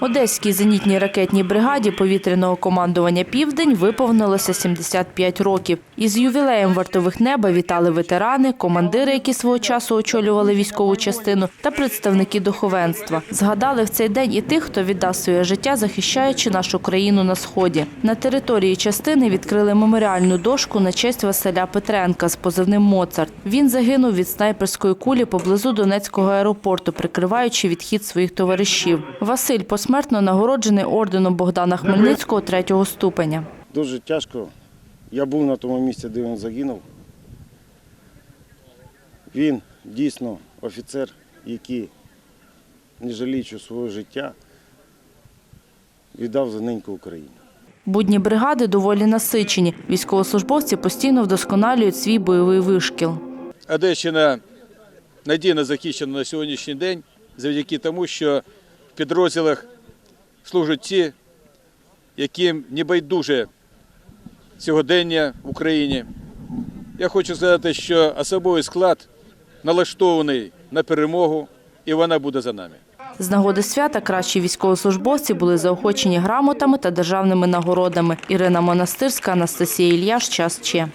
Одеській зенітній ракетній бригаді повітряного командування Південь виповнилося 75 років. Із ювілеєм вартових неба вітали ветерани, командири, які свого часу очолювали військову частину, та представники духовенства. Згадали в цей день і тих, хто віддав своє життя, захищаючи нашу країну на сході. На території частини відкрили меморіальну дошку на честь Василя Петренка з позивним Моцарт. Він загинув від снайперської кулі поблизу Донецького аеропорту, прикриваючи відхід своїх товаришів. Василь посмертно нагороджений орденом Богдана Хмельницького третього ступеня. Дуже тяжко. Я був на тому місці, де він загинув. Він дійсно офіцер, який, не жаліючи свого життя, віддав за неньку Україну. Будні бригади доволі насичені. Військовослужбовці постійно вдосконалюють свій бойовий вишкіл. Одещина надійно захищена на сьогоднішній день завдяки тому, що в підрозділах служать ті, яким не байдуже сьогодення в Україні. Я хочу сказати, що особовий склад налаштований на перемогу, і вона буде за нами. З нагоди свята кращі військовослужбовці були заохочені грамотами та державними нагородами. Ірина Монастирська, Анастасія Ільяш, час Че.